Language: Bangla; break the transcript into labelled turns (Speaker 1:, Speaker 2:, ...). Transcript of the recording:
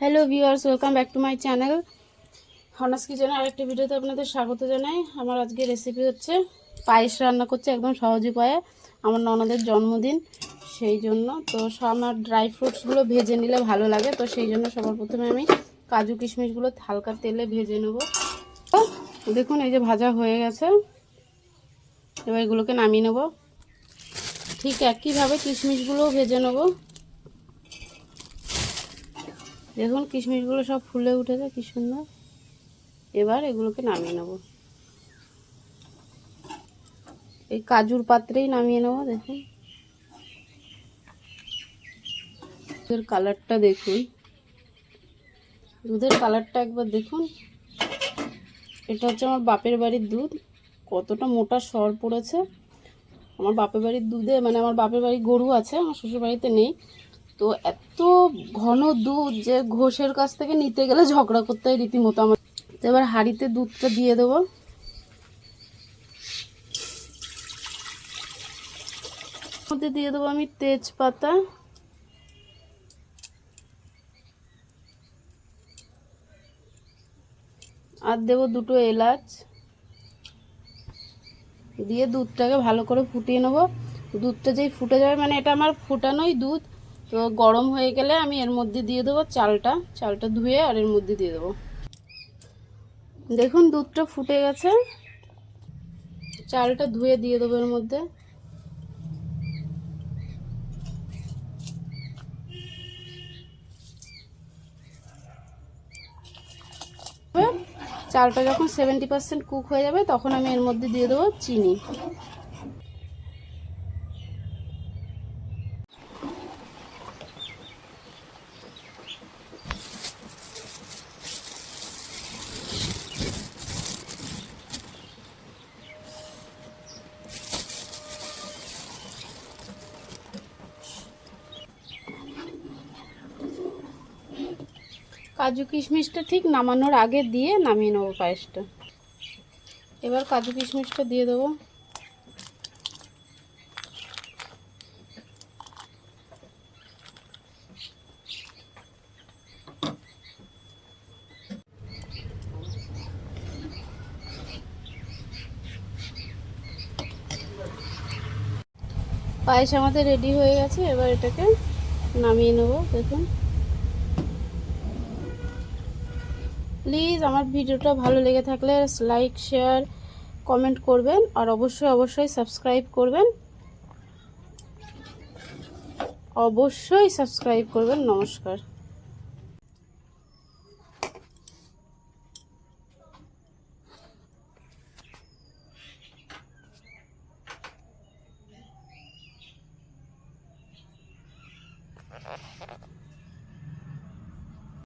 Speaker 1: Hello viewers welcome back to my channel হনাস কিচেনের আরেকটা ভিডিওতে আপনাদের স্বাগত জানাই। আমার আজকে রেসিপি হচ্ছে পায়েস রান্না করছে একদম সহজ উপায়ে। আমার ননদের জন্মদিন, সেই জন্য। তো আমার ড্রাই ফ্রুটসগুলো ভেজে নিলে ভালো লাগে। তো সেই জন্য সবার প্রথমে আমি কাজু কিশমিশগুলো হালকা তেলে ভেজে নেব। দেখুন, এই যে ভাজা হয়ে গেছে। এবার এগুলোকে নামিয়ে নেব। ঠিক একইভাবে কিশমিশগুলোও ভেজে নেব। দেখুন, কিশমিশগুলো সব ফুলে উঠেছে, কি সুন্দর। এবার এগুলোকে নামিয়ে নেব। এই কাজুর পাত্রেই নামিয়ে নেব, দেখুন। দুধের কালারটা দেখুন। দুধের কালারটা একবার দেখুন। এটা হচ্ছে আমার বাপের বাড়ির দুধ। কতটা মোটা সর পড়েছে। আমার বাপের বাড়ির দুধে মানে আমার বাপের বাড়ির গরু আছে, আমার শ্বশুর বাড়িতে নেই। তো এত ঘন দুধ যে ঘোষের কাছ থেকে নিতে গেলে ঝগড়া করতে হয় রীতিমতো আমার। তো এবার হাঁড়িতে দুধটা দিয়ে দেবো। মধ্যে দিয়ে দেবো আমি তেজপাতা। আর দেবো দুটো এলাচ। দিয়ে দুধটাকে ভালো করে ফুটিয়ে নেব। দুধটা যেই ফুটে যাবে মানে এটা আমার ফুটানোই দুধ। তো গরম হয়ে গেলে আমি এর মধ্যে দিয়ে দেবো চালটা চালটা ধুয়ে আর এর মধ্যে দিয়ে দেবো। দেখুন দুধটা ফুটে গেছে। চালটা ধুয়ে দিয়ে দেবো এর মধ্যে। চালটা যখন সেভেন্টি পার্সেন্ট কুক হয়ে যাবে, তখন আমি এর মধ্যে দিয়ে দেবো চিনি। কাজু কিশমিশটা ঠিক নামানোর আগে দিয়ে নামিয়ে নেব পায়েসটা। এবার কাজু কিশমিশটা দিয়ে দেবো। পায়েস আমাদের রেডি হয়ে গেছে, এবার এটাকে নামিয়ে নেব, দেখুন। প্লিজ আমার ভিডিওটা ভালো লেগে থাকলে লাইক, শেয়ার, কমেন্ট করবেন আর অবশ্যই অবশ্যই সাবস্ক্রাইব করবেন অবশ্যই সাবস্ক্রাইব করবেন, নমস্কার
Speaker 2: Thank you.